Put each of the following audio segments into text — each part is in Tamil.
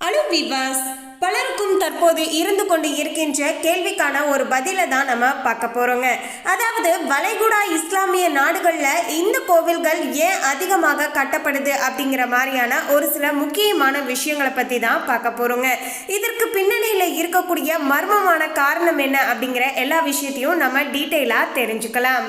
அலு விவாஸ் பலருக்கும் தற்போது இருந்து கொண்டு இருக்கின்ற கேள்விக்கான ஒரு பதிலை தான் நம்ம பார்க்க போகிறோங்க அதாவது வளைகுடா இஸ்லாமிய நாடுகளில் இந்த கோவில்கள் ஏன் அதிகமாக கட்டப்படுது அப்படிங்கிற மாதிரியான ஒரு சில முக்கியமான விஷயங்களை பற்றி தான் பார்க்க போகிறோங்க இதற்கு பின்னணியில் இருக்கக்கூடிய மர்மமான காரணம் என்ன அப்படிங்கிற எல்லா விஷயத்தையும் நம்ம டீட்டெயிலாக தெரிஞ்சுக்கலாம்.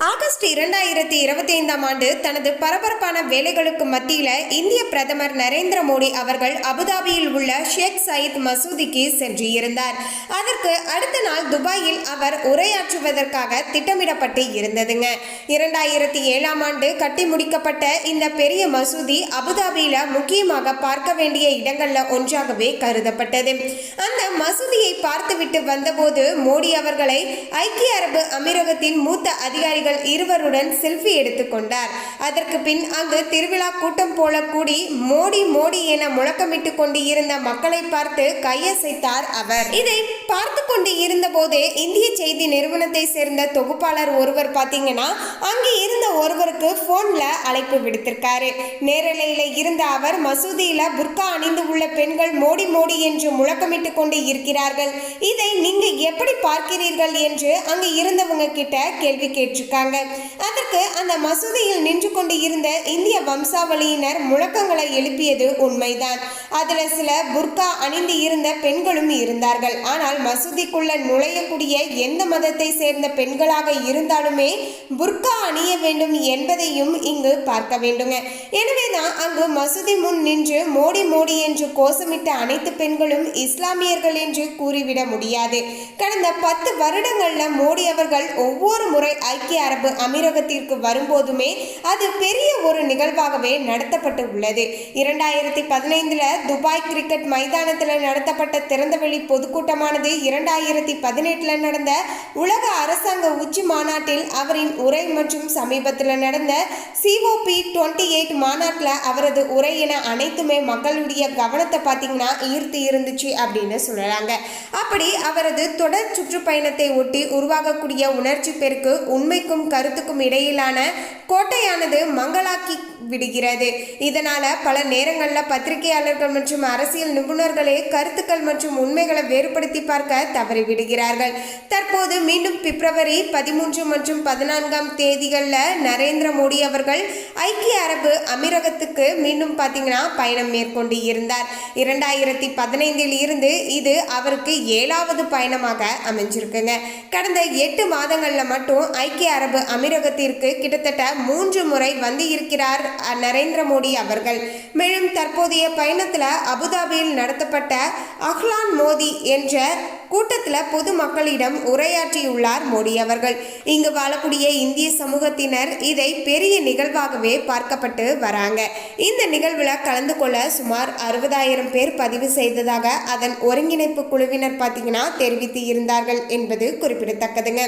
ஆகஸ்ட் இரண்டாயிரத்தி இருபத்தி ஐந்தாம் ஆண்டு தனது பரபரப்பான வேலைகளுக்கு மத்தியில் இந்திய பிரதமர் நரேந்திர மோடி அவர்கள் அபுதாபியில் உள்ள ஷேக் சயீத் மசூதிக்கு சென்று இருந்தார். அதற்கு அடுத்த நாள் துபாயில் அவர் உரையாற்றுவதற்காக திட்டமிடப்பட்டு இருந்ததுங்க. இரண்டாயிரத்தி ஏழாம் ஆண்டு கட்டி முடிக்கப்பட்ட இந்த பெரிய மசூதி அபுதாபியில் முக்கியமாக பார்க்க வேண்டிய இடங்களில் ஒன்றாகவே கருதப்பட்டது. அந்த மசூதியை பார்த்துவிட்டு வந்தபோது மோடி அவர்களை ஐக்கிய அரபு அமீரகத்தின் மூத்த அதிகாரிகள் இருவருடன் செல்ஃபி எடுத்துக்கொண்டார் அதற்கு பின் அங்கு திருவிழா கூட்டம் போல கூடி மோடி மோடி என முழக்கமிட்டு கொண்டு இருந்த மக்களை பார்த்து கையசைத்தார் அவர். இதை பார்த்து கொண்டு இருந்த போதே இந்திய செய்தி நிறுவனத்தை சேர்ந்த தொகுப்பாளர் ஒருவர் பார்த்தீங்கன்னா அங்கே இருந்த ஒருவர் அழைப்பு விடுத்திருக்காரு. நேரலையில இருந்த அவர் மசூதியில புர்கா அணிந்து உள்ள பெண்கள் மோடி மோடி என்று முழக்கமிட்டு கொண்டு இருக்கிறார்கள். இதை நீங்க எப்படி பார்க்கிறீர்கள் என்று அங்கு இருந்தவங்க கிட்ட கேள்வி கேட்டிருக்காங்க. அதற்கு அந்த மசூதியில் நின்று கொண்டு இருந்த இந்திய வம்சாவளியினர் முழக்கங்களை எழுப்பியது உண்மைதான். அதுல சில புர்கா அணிந்து இருந்த பெண்களும் இருந்தார்கள். ஆனால் மசூதிக்குள்ள நுழையக்கூடிய எந்த மதத்தை சேர்ந்த பெண்களாக இருந்தாலுமே புர்கா அணிய வேண்டும் என்பதையும் இங்கு பார்க்க வேண்டுங்க. எனவேதான் அங்கு மசூதி முன் நின்று மோடி மோடி என்று கோஷமிட்ட அனைத்து பெண்களும் இஸ்லாமியர்கள் என்று கூறிவிட முடியாது. கடந்த பத்து வருடங்கள்ல மோடி அவர்கள் ஒவ்வொரு முறை ஐக்கிய அரபு அமீரகத்திற்கு வரும்போதுமே அது பெரிய ஒரு நிகழ்வாகவே நடத்தப்பட்டு உள்ளது. இரண்டாயிரத்தி பதினைந்துல துபாய் கிரிக்கெட் மைதானத்தில் நடத்தப்பட்ட திறந்தவெளி பொதுக்கூட்டமானது இரண்டாயிரத்தி பதினெட்டுல நடந்த உலக அரசாங்க உச்சி மாநாட்டில் அவரின் உரை மற்றும் சமீபத்தில் நடந்த டிஓபி டுவெண்ட்டி எயிட் மாநாட்டில் அவரது உரையின அனைத்துமே மக்களுடைய கவனத்தை பார்த்தீங்கன்னா ஈர்த்து இருந்துச்சு அப்படின்னு சொல்கிறாங்க அப்படி அவரது தொடர் சுற்றுப்பயணத்தை ஒட்டி உருவாகக்கூடிய உணர்ச்சி பெருக்கு உண்மைக்கும் கருத்துக்கும் இடையிலான கோட்டையானது மங்களாக்கி விடுகிறது. இதனால் பல நேரங்களில் பத்திரிகையாளர்கள் மற்றும் அரசியல் நிபுணர்களே கருத்துக்கள் மற்றும் உண்மைகளை வேறுபடுத்தி பார்க்க தவறிவிடுகிறார்கள் தற்போது மீண்டும் பிப்ரவரி பதிமூன்று மற்றும் பதினான்காம் தேதிகளில் நரேந்திர மோடி அவர்கள் ஐக்கிய அரபு அமீரகத்துக்கு மீண்டும் பார்த்தீங்கன்னா பயணம் மேற்கொண்டு இருந்தார். இரண்டாயிரத்தி பதினைந்தில் இருந்து இது அவருக்கு ஏழாவது பயணமாக அமைஞ்சிருக்குங்க. கடந்த எட்டு மாதங்களில் மட்டும் ஐக்கிய அரபு அமீரகத்திற்கு கிட்டத்தட்ட மூன்று முறை வந்து இருக்கிறார் நரேந்திர மோடி அவர்கள். மேலும் தற்போதைய பயணத்தில் அபுதாபியில் நடத்தப்பட்ட அஹ்லான் மோதி என்ற கூட்டத்தில் பொதுமக்களிடம் உரையாற்றியுள்ளார் மோடி அவர்கள். இங்கு வாழக்கூடிய இந்திய சமூகத்தினர் இதை பெரிய நிகழ்வாகவே பார்க்கப்பட்டு வராங்க. இந்த நிகழ்வில் கலந்து கொள்ள சுமார் அறுபதாயிரம் பேர் பதிவு செய்ததாக அதன் ஒருங்கிணைப்பு குழுவினர் பார்த்தீங்கன்னா தெரிவித்து இருந்தார்கள் என்பது குறிப்பிடத்தக்கதுங்க.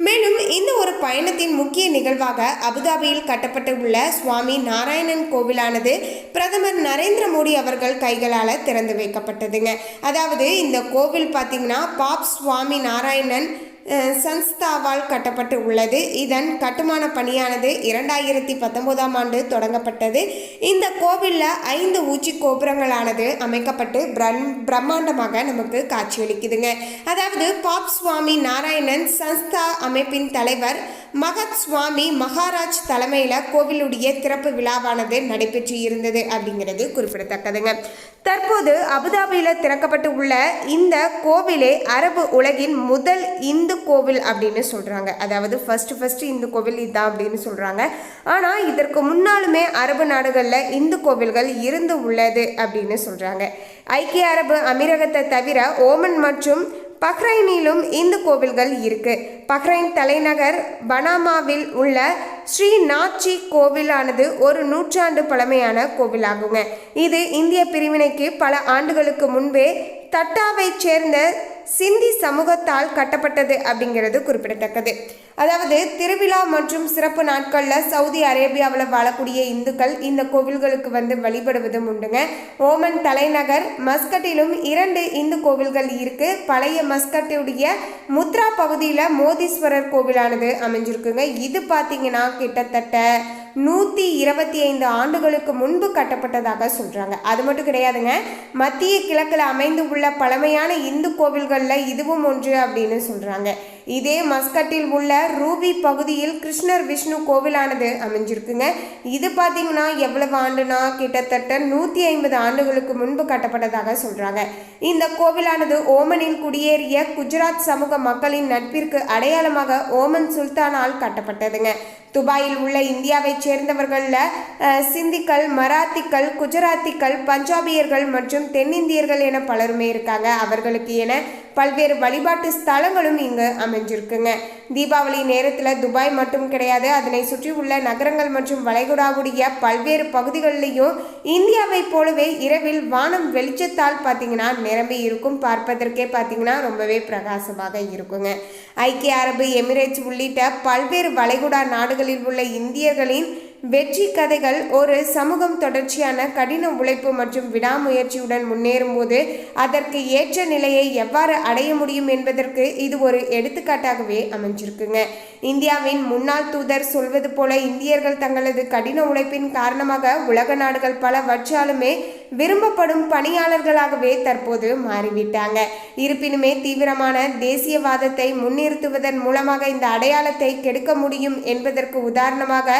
மேலும் இந்த ஒரு பயணத்தின் முக்கிய நிகழ்வாக அபுதாபியில் கட்டப்பட்டு உள்ள சுவாமி நாராயணன் கோவிலானது பிரதமர் நரேந்திர மோடி அவர்கள் கைகளால் திறந்து வைக்கப்பட்டதுங்க. அதாவது இந்த கோவில் பார்த்தீங்கன்னா பாப் சுவாமி நாராயணன் சன்ஸ்தாவால் கட்டப்பட்டு உள்ளது. இதன் கட்டுமான பணியானது இரண்டாயிரத்தி பத்தொன்பதாம் ஆண்டு தொடங்கப்பட்டது. இந்த கோவிலில் ஐந்து ஊச்சி கோபுரங்களானது அமைக்கப்பட்டு பிரம் பிரம்மாண்டமாக நமக்கு காட்சியளிக்குதுங்க. அதாவது பாப் சுவாமி நாராயணன் சன்ஸ்தா அமைப்பின் தலைவர் மகத் சுவாமி மகாராஜ் தலைமையில் கோவிலுடைய திறப்பு விழாவானது நடைபெற்று இருந்தது அப்படிங்கிறது குறிப்பிடத்தக்கதுங்க. தற்போது அபுதாபியில் திறக்கப்பட்டு உள்ள இந்த கோவிலே அரபு உலகின் முதல் இந்து கோவில் அப்படின்னு சொல்கிறாங்க அதாவது ஃபர்ஸ்ட் ஃபர்ஸ்ட் இந்து கோவில் இதுதான் அப்படின்னு சொல்கிறாங்க ஆனால் இதற்கு முன்னாலுமே அரபு நாடுகளில் இந்து கோவில்கள் இருந்து உள்ளது அப்படின்னு சொல்கிறாங்க ஐக்கிய அரபு அமீரகத்தை தவிர ஓமன் மற்றும் பஹ்ரைனிலும் இந்து கோவில்கள் இருக்கு. பஹ்ரைன் தலைநகர் பனாமாவில் உள்ள ஸ்ரீ நாச்சி கோவிலானது ஒரு நூற்றாண்டு பழமையான கோவிலாகுங்க. இது இந்திய பிரிவினைக்கு பல ஆண்டுகளுக்கு முன்பே தட்டாவைச் சேர்ந்த சிந்தி சமூகத்தால் கட்டப்பட்டது அப்படிங்கிறது குறிப்பிடத்தக்கது. அதாவது திருவிழா மற்றும் சிறப்பு நாட்களில் சவுதி அரேபியாவில் வாழக்கூடிய இந்துக்கள் இந்த கோவில்களுக்கு வந்து வழிபடுவதும் உண்டுங்க. ஓமன் தலைநகர் மஸ்கட்டிலும் இரண்டு இந்து கோவில்கள் இருக்கு. பழைய மஸ்கட்டுடைய முத்ரா பகுதியில் மோதீஸ்வரர் கோவிலானது அமைஞ்சிருக்குங்க. இது பார்த்தீங்கன்னா கிட்டத்தட்ட நூற்றி இருபத்தி ஐந்து ஆண்டுகளுக்கு முன்பு கட்டப்பட்டதாக சொல்கிறாங்க அது மட்டும் கிடையாதுங்க. மத்திய கிழக்கில் அமைந்து உள்ள பழமையான இந்து கோவில்களில் இதுவும் ஒன்று அப்படின்னு சொல்கிறாங்க இதே மஸ்கட்டில் உள்ள ரூபி பகுதியில் கிருஷ்ணர் விஷ்ணு கோவிலானது அமைஞ்சிருக்குங்க. இது பார்த்தீங்கன்னா எவ்வளவு ஆண்டுனா? கிட்டத்தட்ட நூற்றி ஐம்பது ஆண்டுகளுக்கு முன்பு கட்டப்பட்டதாக சொல்கிறாங்க இந்த கோவிலானது ஓமனில் குடியேறிய குஜராத் சமூக மக்களின் நட்பிற்கு அடையாளமாக ஓமன் சுல்தானால் கட்டப்பட்டதுங்க. துபாயில் உள்ள இந்தியாவைச் சேர்ந்தவர்களில் அஹ், சிந்திக்கள் மராத்திக்கள் குஜராத்திக்கள் பஞ்சாபியர்கள் மற்றும் தென்னிந்தியர்கள் என பலருமே இருக்காங்க. அவர்களுக்கு என பல்வேறு வழிபாட்டு ஸ்தலங்களும் இங்கு அமைஞ்சிருக்குங்க. தீபாவளி நேரத்தில் துபாய் மட்டும் கிடையாது. அதனை சுற்றியுள்ள நகரங்கள் மற்றும் வளைகுடாவுடைய பல்வேறு பகுதிகளிலையும் இந்தியாவைப் போலவே இரவில் வானம் வெளிச்சத்தால் பார்த்தீங்கன்னா நிரம்பி இருக்கும். பார்ப்பதற்கே பார்த்தீங்கன்னா ரொம்பவே பிரகாசமாக இருக்குங்க. ஐக்கிய அரபு எமிரேட்ஸ் உள்ளிட்ட பல்வேறு வளைகுடா நாடுகள் நாடுகளில் உள்ள இந்தியர்களின் வெற்றி கதைகள் ஒரு சமூகம் தொடர்ச்சியான கடின உழைப்பு மற்றும் விடாமுயற்சியுடன் முன்னேறும்போது அதற்கு ஏற்ற நிலையை எவ்வாறு அடைய முடியும் என்பதற்கு இது ஒரு எடுத்துக்காட்டாகவே அமைஞ்சிருக்குங்க. இந்தியாவின் முன்னாள் தூதர் சொல்வது போல இந்தியர்கள் தங்களது கடின உழைப்பின் காரணமாக உலக நாடுகள் பல வற்றாலுமே விரும்பப்படும் பணியாளர்களாகவே தற்போது மாறிவிட்டாங்க. இருப்பினுமே தீவிரமான தேசியவாதத்தை முன்னிறுத்துவதன் மூலமாக இந்த அடையாளத்தை கெடுக்க முடியும் என்பதற்கு உதாரணமாக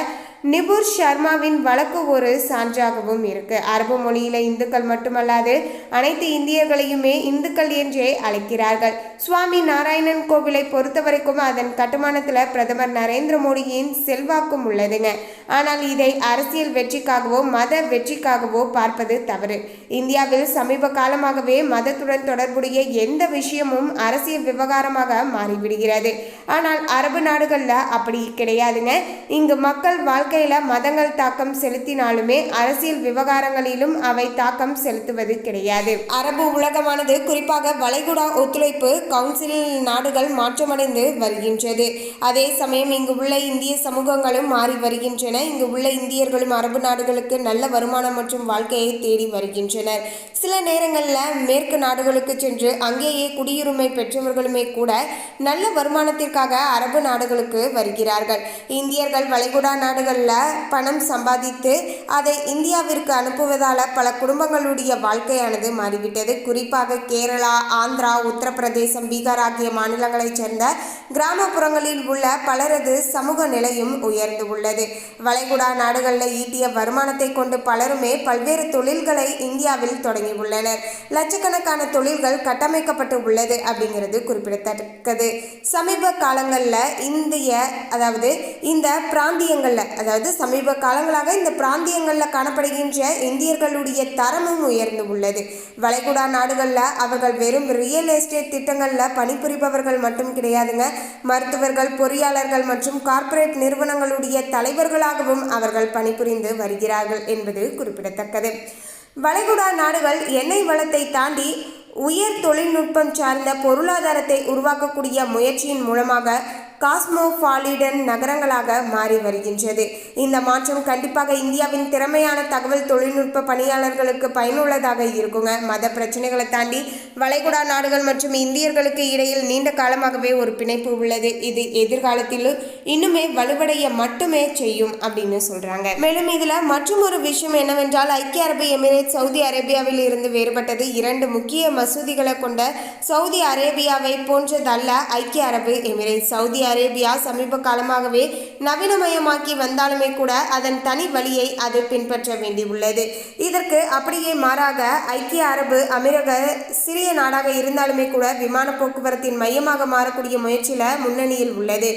நிபுர் சர்மாவின் வழக்கு ஒரு சான்றாகவும் இருக்கு. அரபு மொழியில இந்துக்கள் மட்டுமல்லாது அனைத்து இந்தியர்களையுமே இந்துக்கள் என்றே அழைக்கிறார்கள். சுவாமி நாராயணன் கோவிலை பொறுத்தவரைக்கும் அதன் கட்டுமானத்தில் பிரதமர் நரேந்திர மோடியின் செல்வாக்கும் உள்ளதுங்க. ஆனால் இதை அரசியல் வெற்றிக்காகவோ மத வெற்றிக்காகவோ பார்ப்பது தவறு இந்தியாவில் சமீப காலமாகவே மதத்துடன் தொடர்புடைய எந்த விஷயமும் அரசியல் விவகாரமாக மாறிவிடுகிறது. ஆனால் அரபு நாடுகளில் அப்படி கிடையாதுங்க. இங்கு மக்கள் வாழ்க்கையில மதங்கள் தாக்கம் செலுத்தினாலுமே அரசியல் விவகாரங்களிலும் அவை தாக்கம் செலுத்துவது கிடையாது. அரபு உலகமானது குறிப்பாக வளைகுடா ஒத்துழைப்பு கவுன்சிலில் நாடுகள் மாற்றமடைந்து வருகின்றது. அதே சமயம் இங்கு உள்ள இந்திய சமூகங்களும் மாறி வருகின்றன. இங்கு உள்ள இந்தியர்களும் அரபு நாடுகளுக்கு நல்ல வருமானம் மற்றும் வாழ்க்கையை தேடி வருகின்றனர். சில நேரங்களில் மேற்கு நாடுகளுக்கு சென்று அங்கேயே குடியுரிமை பெற்றவர்களுமே கூட நல்ல வருமானத்திற்காக அரபு நாடுகளுக்கு வருகிறார்கள். இந்தியர்கள் வளைகுடா நாடுகளில் பணம் சம்பாதித்து அதை இந்தியாவிற்கு அனுப்புவதால் பல குடும்பங்களுடைய வாழ்க்கையானது மாறிவிட்டது. குறிப்பாக கேரளா ஆந்திரா உத்தரப்பிரதேசம் பீகார் ஆகிய மாநிலங்களைச் சேர்ந்த கிராமப்புறங்களில் உள்ள பலரது சமூக நிலையும் உயர்ந்து உள்ளது. வளைகுடா நாடுகளில் ஈட்டிய வருமானத்தை கொண்டு பலருமே பல்வேறு தொழில்கள் இந்தியாவில் தொடங்கியுள்ளனர். லட்சக்கணக்கான தொழில்கள் கட்டமைக்கப்பட்டு உள்ளது அப்படிங்கிறது குறிப்பிடத்தக்கது. சமீப காலங்களில் இந்திய அதாவது இந்த பிராந்தியங்களில் அதாவது சமீப காலங்களாக இந்த பிராந்தியங்களில் காணப்படுகின்ற இந்தியர்களுடைய தரமும் உயர்ந்து உள்ளது. வளைகுடா நாடுகளில் அவர்கள் வெறும் ரியல் எஸ்டேட் திட்டங்களில் பணிபுரிபவர்கள் மட்டும் கிடையாதுங்க. மருத்துவர்கள் பொறியாளர்கள் மற்றும் கார்ப்பரேட் நிறுவனங்களுடைய தலைவர்களாகவும் அவர்கள் பணிபுரிந்து வருகிறார்கள் என்பது குறிப்பிடத்தக்கது. வளைகுடா நாடுகள் எண்ணெய் வளத்தை தாண்டி உயர் தொழில்நுட்பம் சார்ந்த பொருளாதாரத்தை உருவாக்கக்கூடிய முயற்சியின் மூலமாக காஸ்மோபாலிடன் நகரங்களாக மாறி வருகின்றது. இந்த மாற்றம் கண்டிப்பாக இந்தியாவின் திறமையான தகவல் தொழில்நுட்ப பணியாளர்களுக்கு பயனுள்ளதாக இருக்குங்க. மத பிரச்சனைகளை தாண்டி வளைகுடா நாடுகள் மற்றும் இந்தியர்களுக்கு இடையில் நீண்ட காலமாகவே ஒரு பிணைப்பு உள்ளது. இது எதிர்காலத்தில் இன்னுமே வலுவடைய மட்டுமே செய்யும் அப்படின்னு சொல்றாங்க. மேலும் இதுல மற்றும் ஒரு விஷயம் என்னவென்றால் ஐக்கிய அரபு எமிரேட் சவுதி அரேபியாவில் இருந்து வேறுபட்டது. இரண்டு முக்கிய மசூதிகளை கொண்ட சவுதி அரேபியாவை போன்றதல்ல ஐக்கிய அரபு எமிரேட் சவுதி அரேபியா சமீப காலமாகவே நவீனமயமாக்கி வந்தாலுமே கூட அதன் தனி வழியை அது பின்பற்ற வேண்டியுள்ளது. இதற்கு அப்படியே மாறாக ஐக்கிய அரபு அமீரக சிறிய நாடாக இருந்தாலுமே கூட விமான போக்குவரத்தின் மையமாக மாறக்கூடிய முயற்சியில் முன்னணியில் உள்ளது.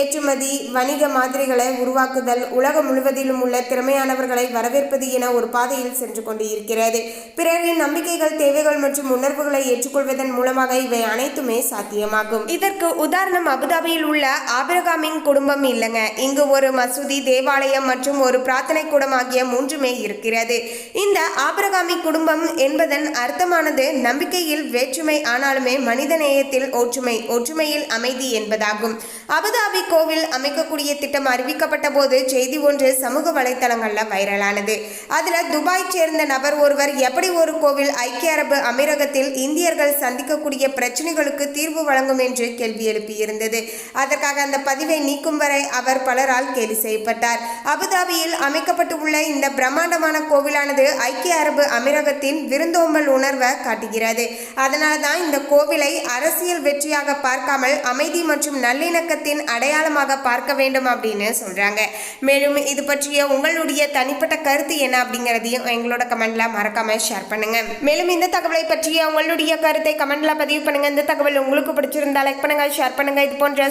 ஏற்றுமதி வணிக மாதிரிகளை உருவாக்குதல் உலகம் முழுவதிலும் உள்ள திறமையானவர்களை வரவேற்பது என ஒரு பாதையில் சென்று கொண்டு இருக்கிறது. பிறரின் நம்பிக்கைகள் தேவைகள் மற்றும் உணர்வுகளை ஏற்றுக்கொள்வதன் மூலமாக இவை அனைத்துமே சாத்தியமாகும். இதற்கு உதாரணம் அபுதாபி பகுதியில் உள்ள ஆபிரகாமின் குடும்பம் இல்லைங்க. இங்கு ஒரு மசூதி தேவாலயம் மற்றும் ஒரு பிரார்த்தனை கூடம் ஆகிய மூன்றுமே இருக்கிறது. இந்த ஆபிரகாமி குடும்பம் என்பதன் அர்த்தமானது நம்பிக்கையில் வேற்றுமை ஆனாலுமே மனித நேயத்தில் ஒற்றுமை ஒற்றுமையில் அமைதி என்பதாகும். அபுதாபி கோவில் அமைக்கக்கூடிய திட்டம் அறிவிக்கப்பட்ட போது செய்தி ஒன்று சமூக வலைத்தளங்களில் வைரலானது. அதுல துபாய் சேர்ந்த நபர் ஒருவர் எப்படி ஒரு கோவில் ஐக்கிய அரபு அமீரகத்தில் இந்தியர்கள் சந்திக்கக்கூடிய பிரச்சனைகளுக்கு தீர்வு வழங்கும் என்று கேள்வி எழுப்பியிருந்தது. அதற்காக அந்த பதிவை நீக்கும் வரை அவர் பலரால் கேலி செய்யப்பட்டார். அபுதாபியில் அமைக்கப்பட்டுள்ள இந்த பிரம்மாண்டமான கோவிலானது ஐக்கிய அரபு அமீரகத்தின் விருந்தோம்பல் உணர்வை காட்டுகிறது. அதனால தான் இந்த கோவிலை அரசியல் வெற்றியாக பார்க்காமல் அமைதி மற்றும் நல்லிணக்கத்தின் அடையாளமாக பார்க்க வேண்டும் அப்படின்னு சொல்றாங்க. மேலும் இது பற்றிய உங்களுடைய தனிப்பட்ட கருத்து என்ன அப்படிங்கிறதையும் எங்களோட கமெண்ட்ல மறக்காம ஷேர் பண்ணுங்க. மேலும் இந்த தகவலை பற்றிய உங்களுடைய கருத்தை கமெண்ட்ல பதிவு பண்ணுங்க. இந்த தகவல் உங்களுக்கு பிடிச்சிருந்தா லைக் பண்ணுங்க ஷேர் பண்ணுங்க. இது போன்ற